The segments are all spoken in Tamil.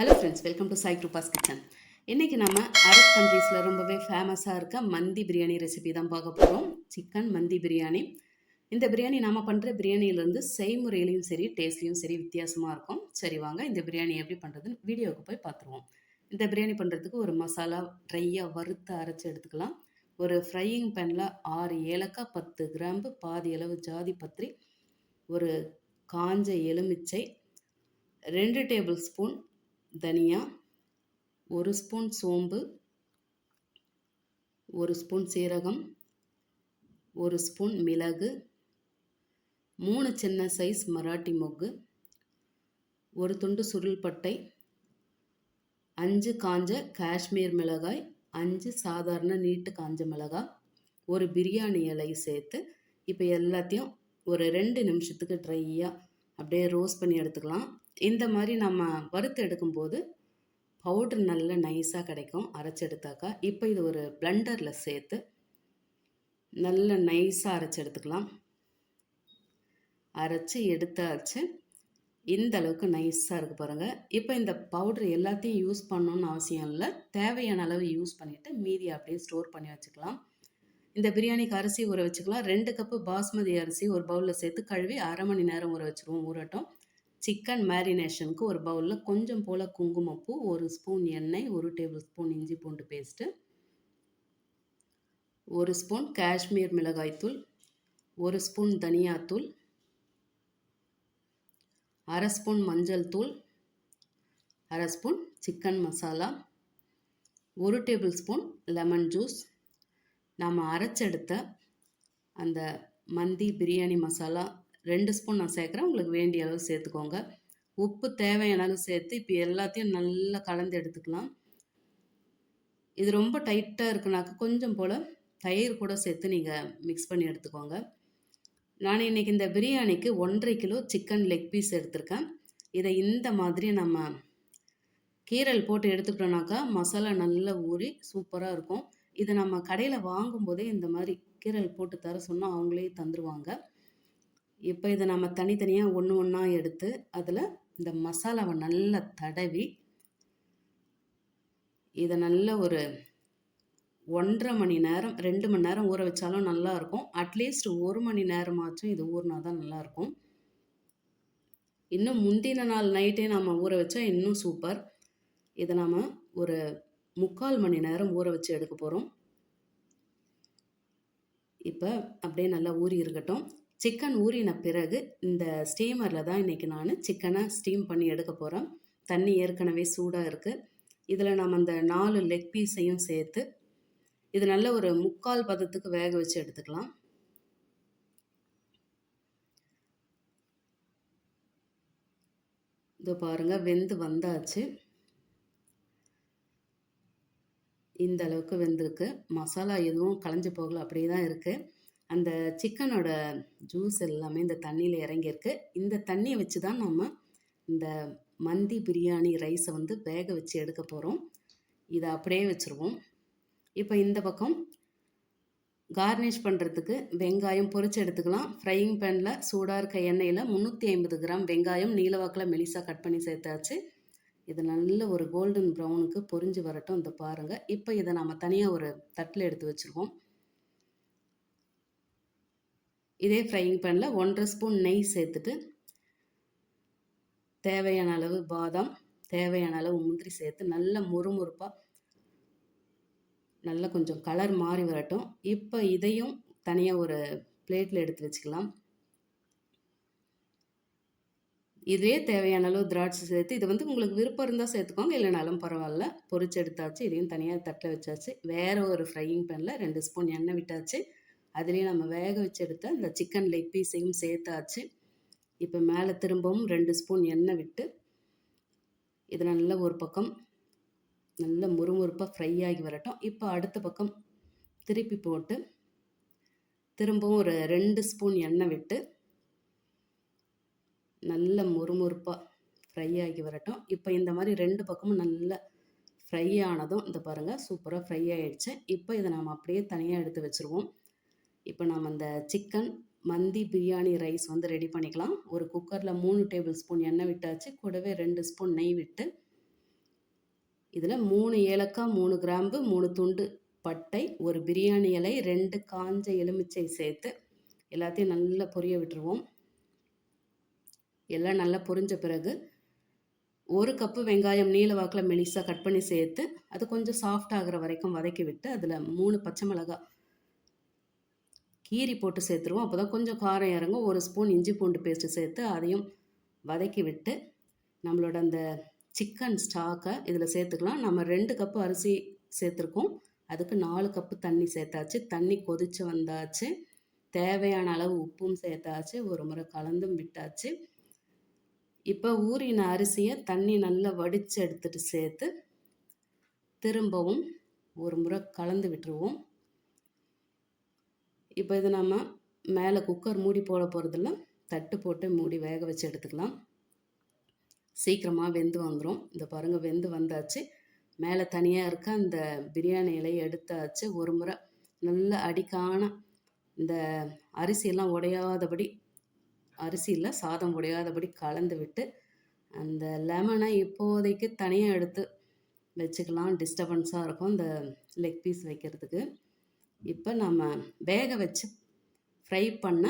Hello friends welcome to Sai Kirupa's kitchen இன்றைக்கி நம்ம அரப் கண்ட்ரீஸில் ரொம்பவே ஃபேமஸாக இருக்க மந்தி பிரியாணி ரெசிபி தான் பார்க்க போகிறோம் சிக்கன் மந்தி பிரியாணி. இந்த பிரியாணி நாம் பண்ணுற பிரியாணியிலேருந்து செய்முறையிலையும் சரி டேஸ்ட்லேயும் சரி வித்தியாசமாக இருக்கும். சரி வாங்க இந்த பிரியாணி எப்படி பண்ணுறதுன்னு வீடியோவுக்கு போய் பார்த்துருவோம். இந்த பிரியாணி பண்ணுறதுக்கு ஒரு மசாலா ட்ரையாக வறுத்து அரைச்சி எடுத்துக்கலாம். ஒரு ஃப்ரையிங் பேனில் ஆறு ஏலக்காய் பத்து கிராம்பு பாதி அளவு ஜாதி பத்திரி ஒரு காஞ்ச எலுமிச்சை ரெண்டு டேபிள் ஸ்பூன் தனியா ஒரு ஸ்பூன் சோம்பு ஒரு ஸ்பூன் சீரகம் ஒரு ஸ்பூன் மிளகு மூணு சின்ன சைஸ் மராட்டி மொக்கு ஒரு துண்டு சுருள்பட்டை அஞ்சு காஞ்ச காஷ்மீர் மிளகாய் அஞ்சு சாதாரண நீட்டு காஞ்ச மிளகாய் ஒரு பிரியாணி இலை சேர்த்து இப்போ எல்லாத்தையும் ஒரு ரெண்டு நிமிஷத்துக்கு ட்ரையாக அப்படியே ரோஸ்ட் பண்ணி எடுத்துக்கலாம். இந்த மாதிரி நம்ம வறுத்து எடுக்கும்போது பவுட்ரு நல்ல நைஸாக கிடைக்கும். அரைச்சி எடுத்தாக்கா. இப்போ இது ஒரு பிளண்டரில் சேர்த்து நல்ல நைஸாக அரைச்சி எடுத்துக்கலாம். அரைச்சி எடுத்தாச்சு. இந்த அளவுக்கு நைஸாக இருக்குது பாருங்கள் இப்போ இந்த பவுட்ரு எல்லாத்தையும் யூஸ் பண்ணணுன்னு அவசியம் இல்லை. தேவையான அளவு யூஸ் பண்ணிவிட்டு மீதி அப்படியே ஸ்டோர் பண்ணி வச்சுக்கலாம். இந்த பிரியாணிக்கு அரிசி ஊற வச்சுக்கலாம். ரெண்டு கப்பு பாஸ்மதி அரிசி ஒரு பவுலில் சேர்த்து கழுவி அரை மணி நேரம் ஊற வச்சுருவோம். ஊறட்டும். சிக்கன் மேரினேஷனுக்கு ஒரு பவுலில் கொஞ்சம் போல் குங்குமப்பூ ஒரு ஸ்பூன் எண்ணெய் ஒரு டேபிள் ஸ்பூன் இஞ்சி பூண்டு பேஸ்ட்டு ஒரு ஸ்பூன் காஷ்மீர் மிளகாய்த்தூள் ஒரு ஸ்பூன் தனியாத்தூள் அரை ஸ்பூன் மஞ்சள் தூள் அரை ஸ்பூன் சிக்கன் மசாலா ஒரு டேபிள் ஸ்பூன் லெமன் ஜூஸ் நாம் அரைச்செடுத்த அந்த மந்தி பிரியாணி மசாலா ரெண்டு ஸ்பூன் நான் சேர்க்குறேன். உங்களுக்கு வேண்டிய அளவு சேர்த்துக்கோங்க. உப்பு தேவையான அளவு சேர்த்து இப்போ எல்லாத்தையும் நல்லா கலந்து எடுத்துக்கலாம். இது ரொம்ப டைட்டாக இருக்குனாக்க கொஞ்சம் போல் தயிர் கூட சேர்த்து நீங்கள் மிக்ஸ் பண்ணி எடுத்துக்கோங்க. நான் இன்றைக்கி இந்த பிரியாணிக்கு ஒன்றரை கிலோ சிக்கன் லெக் பீஸ் எடுத்திருக்கேன். இதை இந்த மாதிரி நம்ம கீரல் போட்டு எடுத்துக்கிட்டோம்னாக்கா மசாலா நல்லா ஊறி சூப்பராக இருக்கும். இதை நம்ம கடையில் வாங்கும்போதே இந்த மாதிரி கீரல் போட்டு தர சொன்னால் அவங்களே தந்துடுவாங்க இப்போ இதை நம்ம தனித்தனியாக ஒன்று ஒன்றா எடுத்து அதில் இந்த மசாலாவை நல்லா தடவி இதை நல்ல ஒரு ஒன்றரை மணி நேரம் ரெண்டு மணி நேரம் ஊற வச்சாலும் நல்லாயிருக்கும் அட்லீஸ்ட் ஒரு மணி நேரமாச்சும் இது ஊறினா தான் நல்லாயிருக்கும் இன்னும் முந்தின நாள் நைட்டே நம்ம ஊற வச்சா இன்னும் சூப்பர் இதை நாம் ஒரு முக்கால் மணி நேரம் ஊற வச்சு எடுக்க போகிறோம் இப்போ அப்படியே நல்லா ஊறி இருக்கட்டும். சிக்கன் ஊறின பிறகு இந்த ஸ்டீமரில் தான் இன்றைக்கி நான் சிக்கனை ஸ்டீம் பண்ணி எடுக்க போகிறேன் தண்ணி ஏற்கனவே சூடாக இருக்குது இதில் நம்ம அந்த நாலு லெக் பீஸையும் சேர்த்து இது நல்ல ஒரு முக்கால் பதத்துக்கு வேக வச்சு எடுத்துக்கலாம். இதோ பாருங்கள் வெந்து வந்தாச்சு. இந்த அளவுக்கு வெந்திருக்கு. மசாலா எதுவும் கலைஞ்சு போகல அப்படியே தான் இருக்குது அந்த சிக்கனோட ஜூஸ் எல்லாமே இந்த தண்ணியில் இறங்கியிருக்கு. இந்த தண்ணியை வச்சு தான் நம்ம இந்த மந்தி பிரியாணி ரைஸை வந்து வேக வச்சு எடுக்க போகிறோம் இதை அப்படியே வச்சுருவோம். இப்போ இந்த பக்கம் கார்னிஷ் பண்ணுறதுக்கு வெங்காயம் பொரிச்சு எடுத்துக்கலாம். ஃப்ரையிங் பேனில் சூடாக இருக்க எண்ணெயில் முந்நூற்றி ஐம்பது கிராம் வெங்காயம் நீலவாக்கில் மெலிசாக கட் பண்ணி சேர்த்தாச்சு. இது நல்ல ஒரு கோல்டன் ப்ரௌனுக்கு பொரிஞ்சு வரட்டும் இந்த பாருங்கள் இப்போ இதை நம்ம தனியாக ஒரு தட்டில் எடுத்து வச்சுருவோம். இதே ஃப்ரையிங் பேனில் ஒன்றரை ஸ்பூன் நெய் சேர்த்துட்டு தேவையான அளவு பாதாம் தேவையான அளவு முந்திரி சேர்த்து நல்ல முறுமுறுப்பாக நல்லா கொஞ்சம் கலர் மாறி வரட்டும். இப்போ இதையும் தனியாக ஒரு பிளேட்டில் எடுத்து வச்சுக்கலாம். இதே தேவையான அளவு திராட்சை சேர்த்து இது வந்து உங்களுக்கு விருப்பம் இருந்தால் சேர்த்துக்கோங்க இல்லைனாலும் பரவாயில்ல. பொரிச்சு எடுத்தாச்சு இதையும் தனியாக தட்டில் வச்சாச்சு. வேறு ஒரு ஃப்ரையிங் பேனில் ரெண்டு ஸ்பூன் எண்ணெய் விட்டாச்சு. அதுலேயும் நம்ம வேக வச்சு எடுத்த இந்த சிக்கன் லெக் பீஸையும் சேர்த்தாச்சு. இப்போ மேலே திரும்பவும் ரெண்டு ஸ்பூன் எண்ணெய் விட்டு இது நல்ல ஒரு பக்கம் நல்ல முறுமுறுப்பாக ஃப்ரை ஆகி வரட்டும். இப்போ அடுத்த பக்கம் திருப்பி போட்டு திரும்பவும் ஒரு ரெண்டு ஸ்பூன் எண்ணெய் விட்டு நல்ல முறுமுறுப்பாக ஃப்ரை ஆகி வரட்டும். இப்போ இந்த மாதிரி ரெண்டு பக்கமும் நல்ல ஃப்ரை ஆனதும் இந்த பாருங்கள் சூப்பராக ஃப்ரை ஆகிடுச்சு இப்போ இதை நாம் அப்படியே தனியாக எடுத்து வச்சுருவோம். இப்போ நாம் அந்த சிக்கன் மந்தி பிரியாணி ரைஸ் வந்து ரெடி பண்ணிக்கலாம். ஒரு குக்கரில் மூணு டேபிள் ஸ்பூன் எண்ணெய் விட்டாச்சு. கூடவே ரெண்டு ஸ்பூன் நெய் விட்டு இதில் மூணு ஏலக்காய் மூணு கிராம்பு மூணு துண்டு பட்டை ஒரு பிரியாணி இலை ரெண்டு காஞ்ச எலுமிச்சை சேர்த்து எல்லாத்தையும் நல்லா பொரிய விட்டுருவோம். எல்லாம் நல்லா பொரிஞ்ச பிறகு ஒரு கப்பு வெங்காயம் நீல வாக்கில் மெலிசாக கட் பண்ணி சேர்த்து அது கொஞ்சம் சாஃப்ட் ஆகிற வரைக்கும் வதக்கி விட்டு அதில் மூணு பச்சை மிளகாய் கீரி போட்டு சேர்த்துருவோம். அப்போ தான் கொஞ்சம் காரம் இறங்கும். ஒரு ஸ்பூன் இஞ்சி பூண்டு பேஸ்ட்டு சேர்த்து அதையும் வதக்கி விட்டு நம்மளோட அந்த சிக்கன் ஸ்டாக்கை இதில் சேர்த்துக்கலாம். நம்ம ரெண்டு கப்பு அரிசி சேர்த்துருக்கோம். அதுக்கு நாலு கப்பு தண்ணி சேர்த்தாச்சு. தண்ணி கொதித்து வந்தாச்சு. தேவையான அளவு உப்பும் சேர்த்தாச்சு. ஒரு முறை கலந்தும் விட்டாச்சு. இப்போ ஊறின அரிசியை தண்ணி நல்லா வடித்து எடுத்துகிட்டு சேர்த்து திரும்பவும் ஒரு முறை கலந்து விட்டுருவோம். இப்போ இது நம்ம மேலே குக்கர் மூடி போட போகிறதில்ல தட்டு போட்டு மூடி வேக வச்சு எடுத்துக்கலாம். சீக்கிரமாக வெந்து வந்துடும் இந்த பாருங்கள் வெந்து வந்தாச்சு. மேலே தனியாக இருக்க அந்த பிரியாணி இலையை எடுத்தாச்சு. ஒரு முறை நல்ல அடிக்கான இந்த அரிசியெல்லாம் உடையாதபடி அரிசியில் சாதம் உடையாதபடி கலந்து விட்டு அந்த லெமனை இப்போதைக்கு தனியாக எடுத்து வச்சுக்கலாம். டிஸ்டர்பன்ஸாக இருக்கும் இந்த லெக் பீஸ் வைக்கிறதுக்கு. இப்போ நம்ம வேக வச்சு ஃப்ரை பண்ண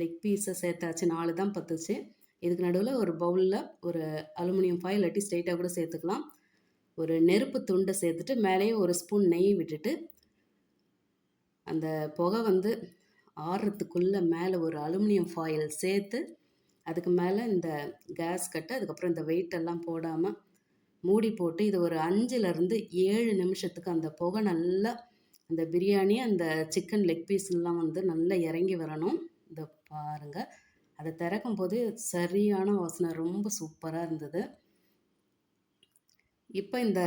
லெக் பீஸை சேர்த்தாச்சு. நாலு தான் பத்துச்சு. இதுக்கு நடுவில் ஒரு பவுலில் ஒரு அலுமினியம் ஃபாயில் இல்லாட்டி ஸ்ட்ரைட்டாக கூட சேர்த்துக்கலாம். ஒரு நெருப்பு துண்டை சேர்த்துட்டு மேலேயே ஒரு ஸ்பூன் நெய் விட்டுட்டு அந்த புகை வந்து ஆறுறதுக்குள்ளே மேலே ஒரு அலுமினியம் ஃபாயில் சேர்த்து அதுக்கு மேலே இந்த கேஸ் கட்டு அதுக்கப்புறம் இந்த வெயிட்டெல்லாம் போடாமல் மூடி போட்டு இது ஒரு அஞ்சுலேருந்து ஏழு நிமிஷத்துக்கு அந்த புகை நல்லா அந்த பிரியாணி அந்த சிக்கன் லெக் பீஸ்லாம் வந்து நல்லா இறங்கி வரணும். இந்த பாருங்கள் அதை திறக்கும் போது சரியான வாசனை ரொம்ப சூப்பராக இருந்தது. இப்போ இந்த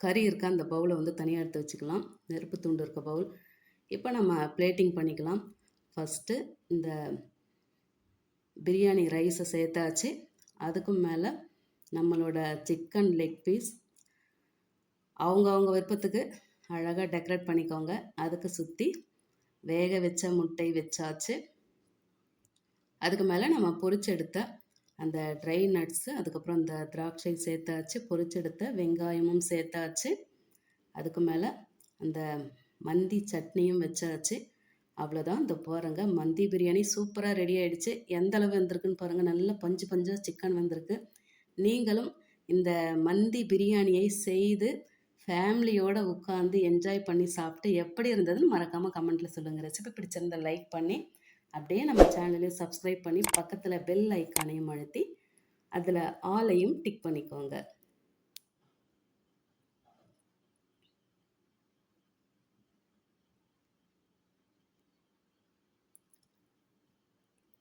கறி இருக்க அந்த பவுலை வந்து தனியாக எடுத்து வச்சுக்கலாம். நெருப்பு துண்டு இருக்க பவுல் இப்போ நம்ம பிளேட்டிங் பண்ணிக்கலாம். ஃபஸ்ட்டு இந்த பிரியாணி ரைஸை சேர்த்தாச்சு. அதுக்கும் மேலே நம்மளோட சிக்கன் லெக் பீஸ் அவங்கவுங்க விருப்பத்துக்கு அழகாக டெக்கரேட் பண்ணிக்கோங்க. அதுக்கு சுற்றி வேக வச்ச முட்டை வச்சாச்சு. அதுக்கு மேலே நம்ம பொரிச்செடுத்த அந்த ட்ரை நட்ஸு அதுக்கப்புறம் அந்த திராட்சை சேர்த்தாச்சு. பொரிச்செடுத்த வெங்காயமும் சேர்த்தாச்சு. அதுக்கு மேலே அந்த மந்தி சட்னியும் வச்சாச்சு. அவ்வளோதான் இந்த பாருங்க மந்தி பிரியாணி சூப்பராக ரெடி ஆகிடுச்சு எந்த அளவு வந்திருக்குன்னு பாருங்கள் நல்ல பஞ்சு பஞ்சாக சிக்கன் வந்திருக்கு. நீங்களும் இந்த மந்தி பிரியாணியை செய்து ஃபேமிலியோடு உட்காந்து என்ஜாய் பண்ணி சாப்பிட்டு எப்படி இருந்ததுன்னு மறக்காமல் கமெண்ட்டில் சொல்லுங்கள் ரெசிபி பிடிச்சிருந்த லைக் பண்ணி அப்படியே நம்ம சேனலையும் சப்ஸ்கிரைப் பண்ணி பக்கத்தில் பெல் ஐக்கானையும் அழுத்தி அதில் ஆலையும் டிக் பண்ணிக்கோங்க.